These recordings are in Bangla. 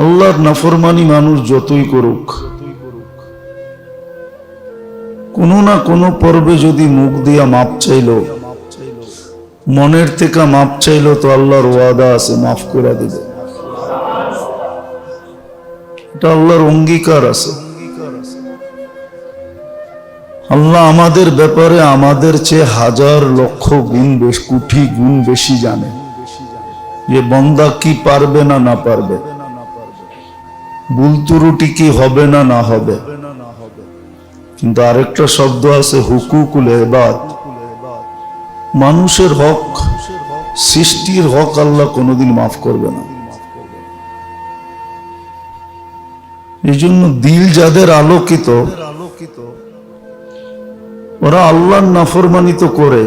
আল্লাহর নাফরমানি মানুষ যতই করুক, কোনো না কোনো পর্বে যদি মুখ দিয়া মাপ চাইলো, মনের থেকে মাপ চাইলো, তো আল্লাহর ওয়াদা আছে, মাফ করে দিবে। এটা আল্লাহর অঙ্গীকার আছে। আল্লাহ আমাদের ব্যাপারে আমাদের চেয়ে হাজার লক্ষ গুণ বেশ, কোটি গুণ বেশি জানে। যে বন্দা কি পারবে না না পারবে? ভুল ত্রুটি কি হবে না না হবে? কিন্তু আরেকটা শব্দ আছে, হুকুকুল এবাদ। মানুষের হক, সৃষ্টির হক আল্লাহ কোনোদিন মাফ করবে না। এই জন্য দিল যাদের আলোকিত, ওরা আল্লাহর নাফরমানি তো করে।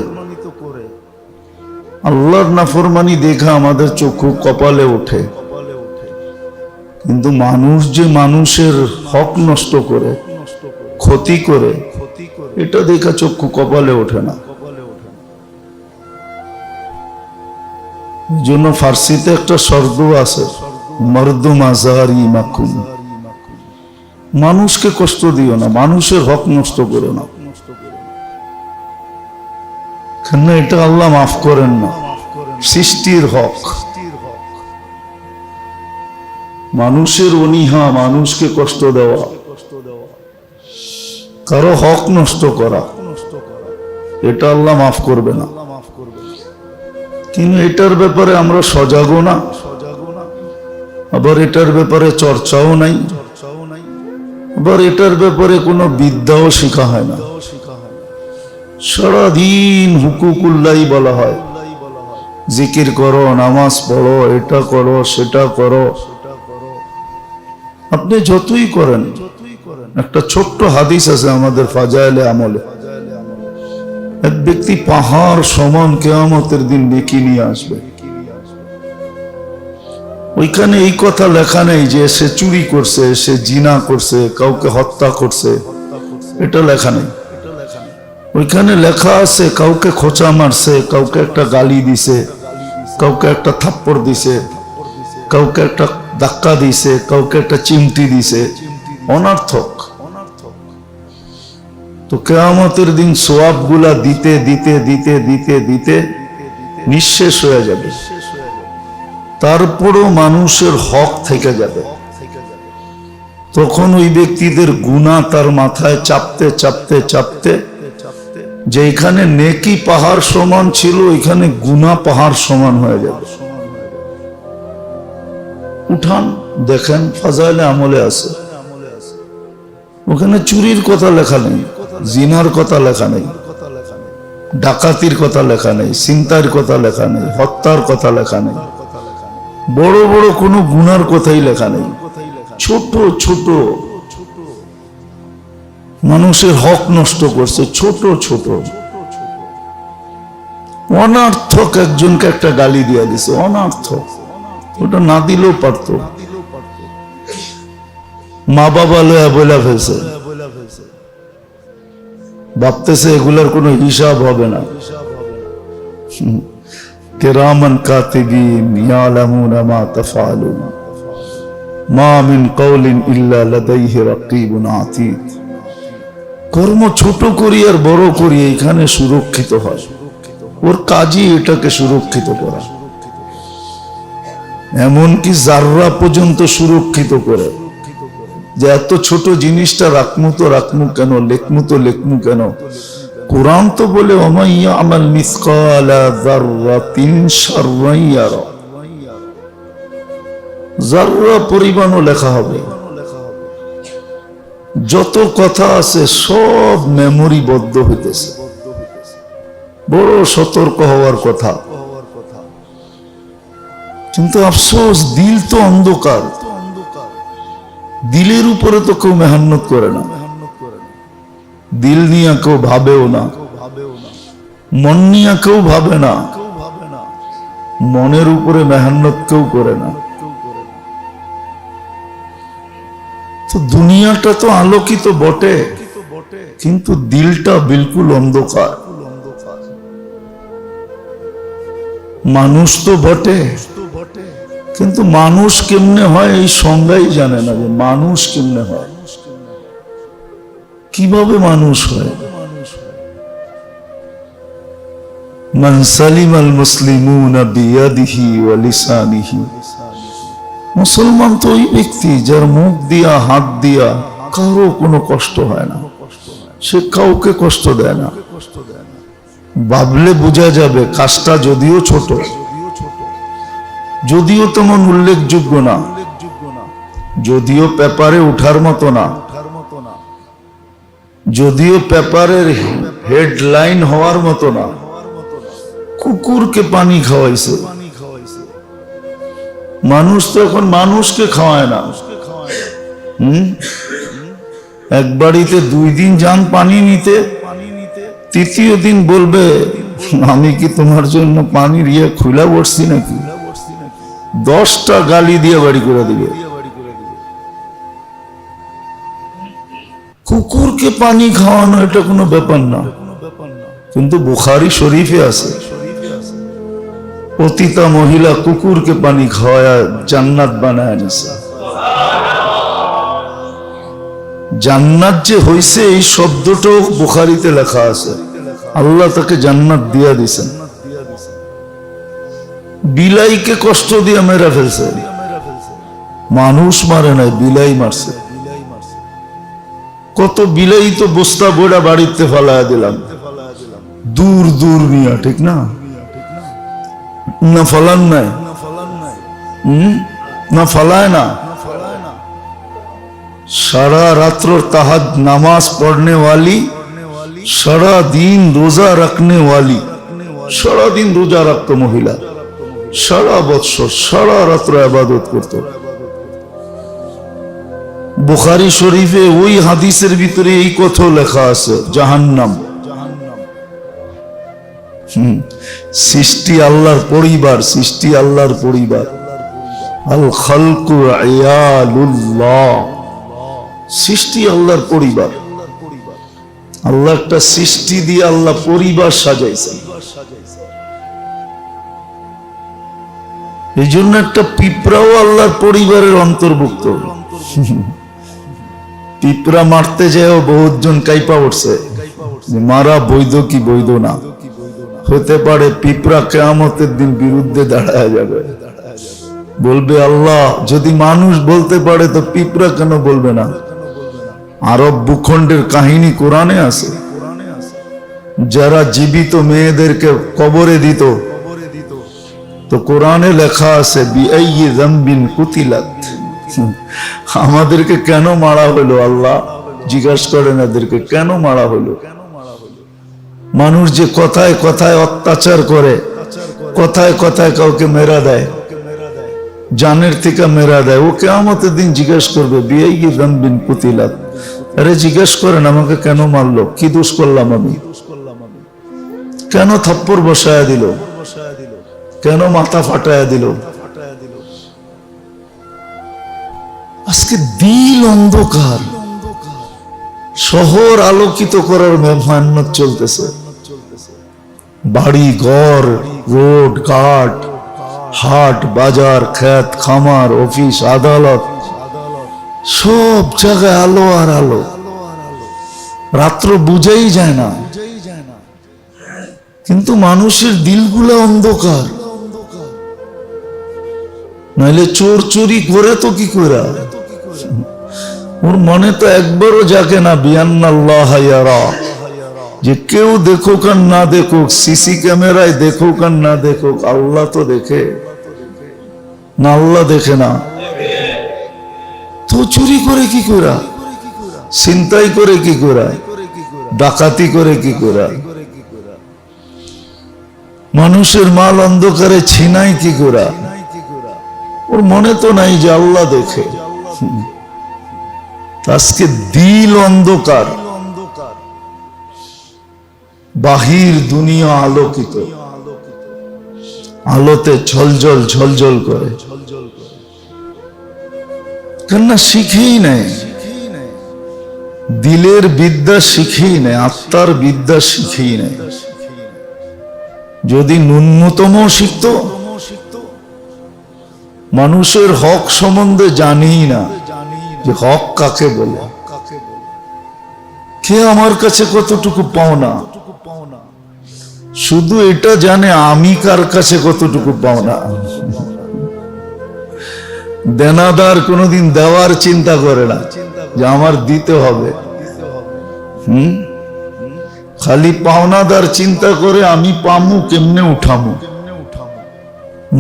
আল্লাহর নাফরমানি দেখা আমাদের চক্ষু কপালে ওঠে। কিন্তু মানুষ যে মানুষের হক নষ্ট করে, ক্ষতি করে, এটা দেখা চক্ষু কপালে ওঠে না। জন্য ফার্সিতে একটা শব্দ আছে মানুষকে কষ্ট দিও না, মানুষের হক নষ্ট করো না। কেন এটা আল্লাহ মাফ করেন না। সৃষ্টির হক। মানুষের অনীহা মানুষকে কষ্ট দেওয়া। কারও হক নষ্ট করা। এটা আল্লাহ মাফ করবে না। কিন্তু এটার ব্যাপারে আমরা সজাগও না। আবার এটার ব্যাপারে চর্চাও নাই। আবার এটার ব্যাপারে কোনো বিদ্যাও শেখা হয় না। সারাদিন হুকুকুল্লাই বলা হয়। জিকির করো, নামাজ পড়ো, এটা করো, সেটা করো। আপনি যতই করেন, একটা ছোট্ট হাদিস আছে আমাদের ফাজাইলে আমলে। এক ব্যক্তি পাহাড় সমান কেয়ামতের দিন নেকি নিয়ে আসবে। ওইখানে এই কথা লেখা নেই যে সে চুরি করছে, সে জিনা করছে, কাউকে হত্যা করছে। এটা লেখা নেই। ওইখানে লেখা আছে, কাউকে খোঁচা মারছে, কাউকে একটা গালি দিছে, কাউকে একটা থাপ্পড় দিছে, কাউকে একটা ধাক্কা দিছে, কাউকে একটা চিমটি দিছে। অনার্থক। তো কেয়ামতের দিন সোয়াবগুলা দিতে দিতে দিতে দিতে দিতে নিঃশেষ হয়ে যাবে। তারপরও মানুষের হক থেকে যাবে। তখন ওই ব্যক্তিদের গুণা তার মাথায় চাপতে চাপতে চাপতে যে এখানে নেকি পাহাড় সমান ছিল এখানে গুনা পাহাড় সমান হয়ে যাবে। উঠান, দেখেন, ফাজাইলে আমলে আছে। ওখানে চুরির কথা লেখা নেই, জিনার কথা লেখা নেই, ডাকাতির কথা লেখা নেই চিন্তার কথা লেখা নেই, হত্যার কথা লেখা নেই। বড় বড় কোনো গুনার কথাই লেখা নেই। ছোট ছোট। মানুষের হক নষ্ট করছে, ছোট ছোট। অনার্থক একজনকে একটা গালি দিয়ে দিছে, অনার্থক। ওটা না দিলেও পারতো। মা বাবা লয়া বইলা ফেলছে। ভাবতেছে এগুলার কোনো হিসাব হবে না। কেরামান কাতিবিন ইয়ালামুনা মা তাফআলুন মা মিন কওলিন ইল্লা লাদাইহি রাকিবুন আতীদ কর্ম ছোট করি আর বড় করি এখানে সুরক্ষিত হয়। ওর কাজই এটাকে সুরক্ষিত করা। এমনকি জাররা পর্যন্ত সুরক্ষিত করে, যে এত ছোট জিনিসটা রাখমু তো রাখমু কেন, লেখমু তো লেখমু কেন? কোরআন তো বলে পরিমাণও লেখা হবে। যত কথা আছে, সব মেমোরি বদ্ধ হইতেছে। বড় সতর্ক হওয়ার কথা। কিন্তু আফসোস, দিল তো অন্ধকার। দিলের উপরে তো কেউ মেহান্নত করে না। দিল নিয়ে কেউ ভাবেও না। মন নিয়ে কেউ ভাবে না। মনের উপরে মেহান্নত কেউ করে না। তো দুনিয়াটা তো আলোকিত বটে, কিন্তু দিলটা বিলকুল অন্ধকার। মানুষ তো বটে কিন্তু মানুষ কেমনে হয় এই সংজ্ঞাই জানে না যে মানুষ কেমনে হয়। কীভাবে মানুষ হয়? মান মুসলমান তো ওই ব্যক্তি যার মুখ দিয়া, হাত দিয়া কারও কোনো কষ্ট হয় না। সে কাউকে কষ্ট দেয় না। ভাবলে বোঝা যাবে কাজটা যদিও ছোট। যদিও তেমন উল্লেখযোগ্য না। যদিও পেপারে উঠার মতো না। যদিও পেপারের হেডলাইন হওয়ার মতো না। কুকুরকে পানি খাওয়াইছে। মানুষ তো এখন মানুষকে খাওয়ায় না। হুম? এক বাড়িতে দুই দিন যান পানি নিতে। তৃতীয় দিন বলবে, আমি কি তোমার জন্য পানির ইয়ে খুলা বসছি নাকি? দশটা গালি দিয়ে বাড়ি করে দিবে। কুকুরকে পানি খাওয়ানো এটা কোনো ব্যাপার না। কিন্তু বুখারি শরীফে আছে। পতিতা মহিলা কুকুরকে পানি খাওয়ায়, জান্নাত বানায় নিছে জান্নাত যে হইছে, এই শব্দটাও বুখারিতে লেখা আছে। আল্লাহ তাকে জান্নাত দিয়া দিছেন বিলাইকে কষ্ট দিয়ে মেরা ফেলছে। মানুষ মারে নাই, বিলাই মারছে। কত বিলাই তো বস্তা বোড়া বাড়িতে ফেলায় দিলাম। দূর দূর মিয়া, ঠিক না? না ফলান নাই। না ফলায় না? সারা রাত্র তাহাদ নামাজ পড়নে ওয়ালি, সারা দিন রোজা রাখনে ওয়ালি, সারা দিন রোজা রাখতো মহিলা। সারা বৎসর, সারা রাত্র আবাদত করত। বুখারি শরীফে ওই হাদিসের ভিতরে এই কথা লেখা আছে, জাহান্নাম। সৃষ্টি আল্লাহর পরিবার, সৃষ্টি আল্লাহর পরিবার। সৃষ্টি আল্লাহর পরিবার। আল্লাহ একটা সৃষ্টি দিয়ে আল্লাহ পরিবার সাজাইছেন। এই জন্য একটা পিঁপড়াও আল্লাহর পরিবারের অন্তর্ভুক্ত। পিঁপড়া মারতে যেও বহুত জন কাইপা উঠছে। মারা বৈধ কি বৈধ না? হতে পারে পিঁপড়া কেয়ামতের দিন বিরুদ্ধে দাঁড়ায় যাবে। বলবে, আল্লাহ, যদি মানুষ বলতে পারে তো পিঁপড়া কেন বলবে না? আরব ভূখণ্ডের কাহিনী কোরআনে আছে। যারা জীবিত মেয়েদেরকে কবরে দিত তো কোরআনে লেখা আছে আমাদেরকে কেন মারা হলো আল্লাহ? জিজ্ঞাসা করেন, এদেরকে কেন মারা হলো? মানুষ যে কথায় কথায় অত্যাচার করে, কথায় কথায় কাউকে মেরা দেয়, জানের থেকে মেরা দেয়, ও কেমতের দিন জিজ্ঞেস করবে বিয়ে বিন পুতিলাত আরে জিজ্ঞেস করেন, আমাকে কেন মারলো? কি দোষ করলাম আমি? কেন থপ্পর বসায়া দিল? কেন মাথা ফাটায়া দিল? আজকে দিল অন্ধকার। শহর আলোকিত করার মেহমানত চলতেছে। বাড়ি ঘর রোড ঘাট, হাট, বাজার ক্ষেত খামার, অফিস, আদালত, সব জায়গায় আলো আর আলো। রাত্র বুঝাই যায় না। কিন্তু মানুষের দিলগুলো অন্ধকার। নাইলে চোর চুরি করে তো কি করে ওর মনে তো একবারও যাকে না বিয়ান্নাল্লাহ যে কেউ দেখুক আর না দেখুক, সিসি ক্যামেরায় দেখুক আর না দেখুক, আল্লাহ তো দেখে। না আল্লাহ দেখে না। তো চুরি করে কি করা চিন্তাই করে কি করা ডাকাতি করে কি করা মানুষের মাল অন্ধকারে ছিনাই কি করা ওর মনে তো নাই যে আল্লাহ দেখে। আজকে দিল অন্ধকার। বাহির দুনিয়া আলোকিত। আলোতে ঝলঝল ঝলঝল করে। কেননা শিখেই নেয়। দিলের বিদ্যা শিখেই নেয়, আত্মার বিদ্যা শিখেই নেয়। যদি ন্যূনতম শিখত মানুষের হক সম্বন্ধে জানি না যে হক কাকে বলে। কে আমার কাছে কতটুকু পাওনা? শুধু এটা জানে আমি কার কাছে কতটুকু পাওনা। দেনাদার কোনোদিন দেওয়ার চিন্তা করে না যে আমার দিতে হবে। হুম? খালি পাওনাদার চিন্তা করে আমি পামু, কেমনে উঠামু?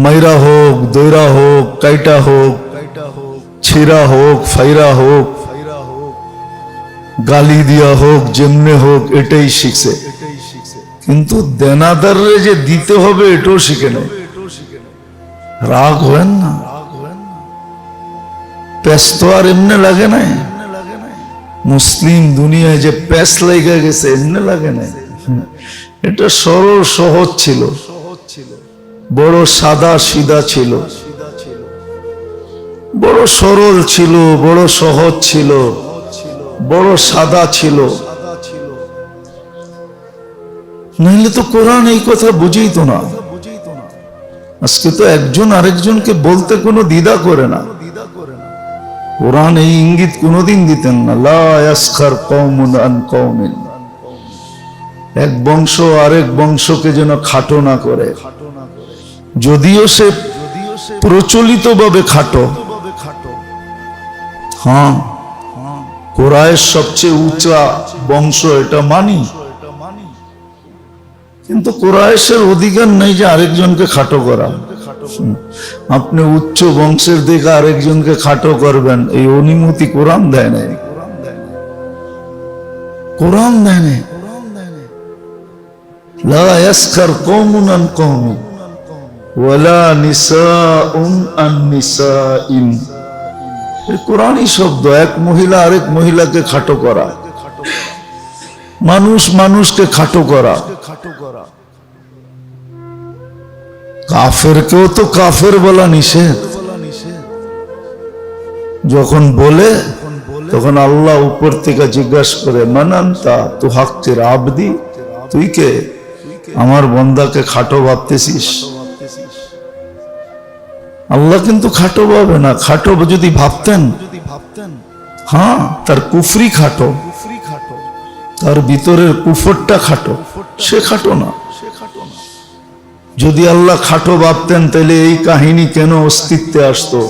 মাইরা হোক দৈরা হোক, কাইটা হোক ছিরা হোক, ফাইরা হোক, গালি দিয়া হোক, যেমনে হোক, এটাই শিখছে। কিন্তু দেনাদারে যে দিতে হবে, এটাও শিখে নেয়। রাগ হয় না। প্যাস তো আর এমনি লাগে নাই। মুসলিম দুনিয়ায় যে প্যাস লেগে গেছে, এমনি লাগে নাই। এটা সরল সহজ ছিল। বড় সাদা সিধা ছিল। বড় সরল ছিল, বড় সহজ ছিল, বড় সাদা ছিল। নইলে তো কোরআন এই কথা বুঝেই তো না। আজকে তো একজন আরেকজনকে বলতে কোনো দ্বিধা করে না। কোরআন এই ইঙ্গিত কোনোদিন দিতেন না। লা ইয়াসখার কওমুন আন কওমিন। এক বংশ আরেক বংশকে যেন খাটো না করে। যদিও সে প্রচলিত ভাবে খাটো। হ্যাঁ কোরআয়ের সবচেয়ে উঁচা বংশ এটা মানি। কিন্তু কোরআশের অধিকার নেই যে আরেকজনকে খাটো করা। আপনি উচ্চ বংশের দিকে আরেকজনকে খাটো করবেন, এই অনুমতি কোরআন দেয় নাই। কোরআন দেয় নাই। লা ইয়াসখার কওমুন আন কওমিন কোরআনই শব্দ, এক মহিলা আরেক মহিলাকে খাটো করা। মানুষ মানুষকে খাটো করা। কাফেরকেও তো কাফের বলা নিষেধ। যখন বলে, তখন আল্লাহ উপর থেকে জিজ্ঞাসা করে, মানান্তা, তু হাক্কের আবদি? তুই কে? আমার বন্দাকে খাটো ভাবতেছিস? আল্লাহ কিন্তু খাটো ভাবে না, খাটো যদি ভাবতেন হ্যাঁ তার কুফরি খাটো, তার ভিতরের কুফরটা খাটো, সে খাটো না। যদি আল্লাহ খাটো ভাবতেন, তাহলে এই কাহিনী কেন অস্তিত্বে আসতো?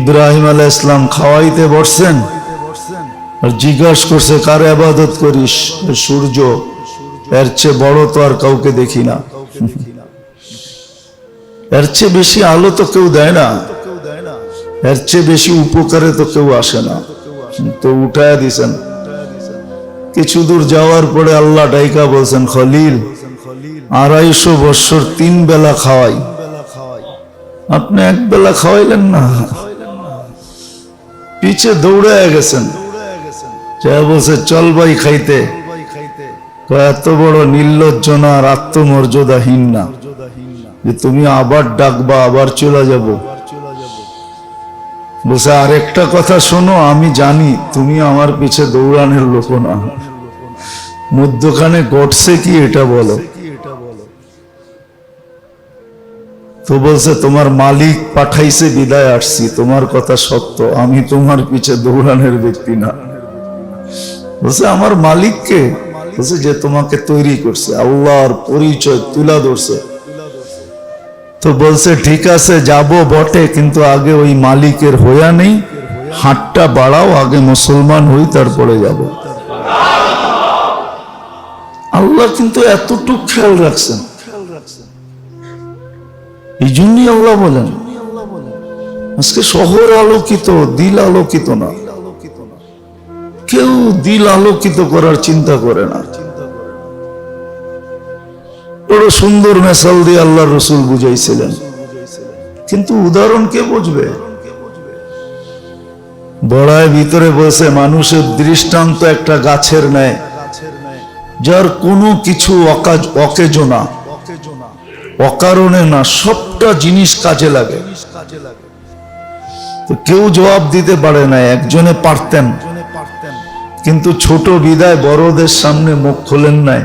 ইব্রাহিম আলাহ ইসলাম খাওয়াইতে বসছেন, আর জিজ্ঞাসা করছে, কার আবাদত করিস? সূর্য, এর চেয়ে বড় তো আর কাউকে দেখি না। এর চেয়ে বেশি আলো তো কেউ দেয় না। এর চেয়ে বেশি উপকারে তো কেউ আসে না। তো উঠায় দিছেন। কিছু দূর যাওয়ার পরে আল্লাহ ডাইকা বলছেন, খলিল, আড়াইশো বৎসর তিন বেলা খাওয়াই। আপনি এক বেলা খাওয়াইলেন না। পিছে দৌড়ে গেছেন। যা বলছে, চল ভাই খাইতে। এত বড় নির্লজ্জনা আর আত্মমর্যাদাহীন না। যে তুমি আবার ডাকবা, আবার চলে যাব। বলছে আরেকটা কথা শোনো, আমি জানি তুমি আমার পিছে দৌড়ানোর লোক না। মধ্যখানে ঘটছে কি এটা বলো। তো বলছে, তোমার মালিক পাঠাইছে, বিদায় আসছি। তোমার কথা সত্য, আমি তোমার পিছে দৌড়ানোর ব্যক্তি না। বলছে, আমার মালিককে? বলছে, যে তোমাকে তৈরি করছে, আল্লাহর পরিচয় তুলা ধরছে। তো বলছে, ঠিক আছে, যাব বটে, কিন্তু আগে ওই মালিকের হইয়া নেই। হাতটা বাড়াও, আগে মুসলমান হই, তারপরে যাব। আল্লাহ কিন্তু এতটুক খেয়াল রাখছেন। এই জন্যই আল্লাহ বলেন, আজকে শহর আলোকিত, দিল আলোকিত না। কেউ দিল আলোকিত করার চিন্তা করে না। বড় সুন্দর মেসাল দিয়ে আল্লাহ রসুল বুঝাইছিলেন। কিন্তু উদাহরণ কে বুঝবে? বড়ায় ভিতরে বসে মানুষের দৃষ্টান্ত একটা গাছের ন্যায়, যার কোনো কিছু অকাজ, অকেজো না। অকারণে না, সবটা জিনিস কাজে লাগে। কেউ জবাব দিতে পারে না, একজনে পারতেন। কিন্তু ছোট বিদায় বড়দের সামনে মুখ খোলেন নাই।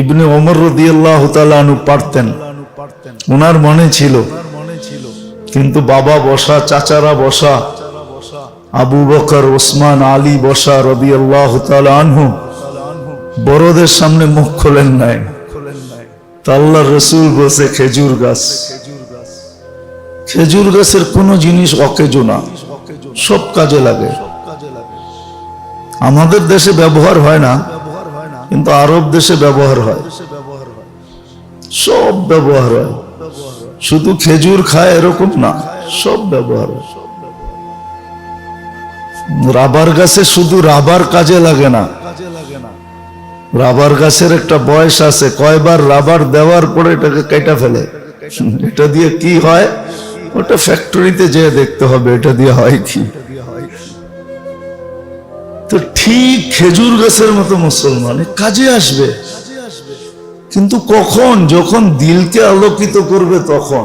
ইবনে ওমর রদিয়াল্লাহ আনহু পারতেন। ওনার মনে ছিল, কিন্তু বাবা বসা, চাচারা বসা, আবু বকর, ওসমান, আলী বসা রবি আল্লাহ আনহু বড়দের সামনে মুখ খোলেন নাই। তা আল্লাহ রসুল বসে খেজুর গাছ। খেজুর গাছের কোনো জিনিস অকেজো না, সব কাজে লাগে। আমাদের দেশে ব্যবহার হয় না কিন্তু আরব দেশে ব্যবহার হয়। সব ব্যবহার হয়। শুধু খেজুর খায় এরকম না, সব ব্যবহার হয়। রাবার গাছে শুধু রাবার কাজে লাগে না। রাবার গাছের একটা বয়স আছে, কয়বার রাবার দেওয়ার পরে এটাকে কেটে ফেলে। এটা দিয়ে কি হয়? ওটা ফ্যাক্টরিতে যেয়ে দেখতে হবে, এটা দিয়ে হয় কি? তো ঠিক খেজুর গাছের মতো মুসলমান কাজে আসবে। কিন্তু কখন? যখন দিলকে আলোকিত করবে তখন।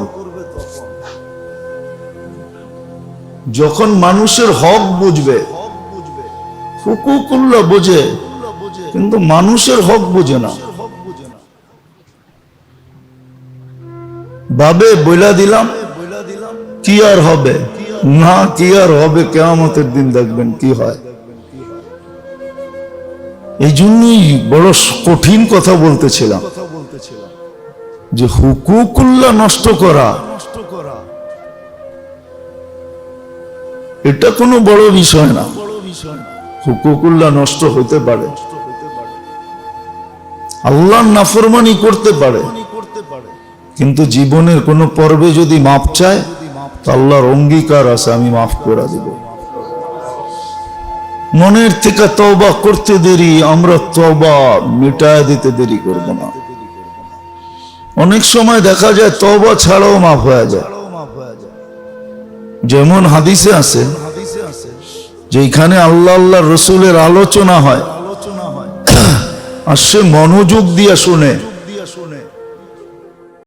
যখন মানুষের হক বুঝবে। হুকুকুল্লা বোঝে, কিন্তু মানুষের হক বুঝে না। বাবে বইলা দিলাম, কি আর হবে? না, কি আর হবে? কেয়ামতের দিন দেখবেন কি হয়। এই জন্যই বড় কঠিন কথা বলতেছিলাম। যে হুকুকুল্লা নষ্ট করা। এটা কোনো বড় বিষয় না। হুকুকুল্লা নষ্ট হতে পারে। আল্লাহ নাফরমানি করতে পারে। কিন্তু জীবনের কোনো পর্বে যদি মাপ চায়, তো আল্লাহর অঙ্গীকার আছে, আমি মাফ করে দিব। মনের থেকে তবা করতে দেরি, আমরা তবা মিটায় দিতে দেরি করব না। অনেক সময় দেখা যায় তবা ছাড়াও মাফ হয়ে যায়। যেমন হাদিসে আছে যেখানে আল্লাহ আল্লাহ রসুলের আলোচনা হয়, আর সে মনোযোগ দিয়ে শুনে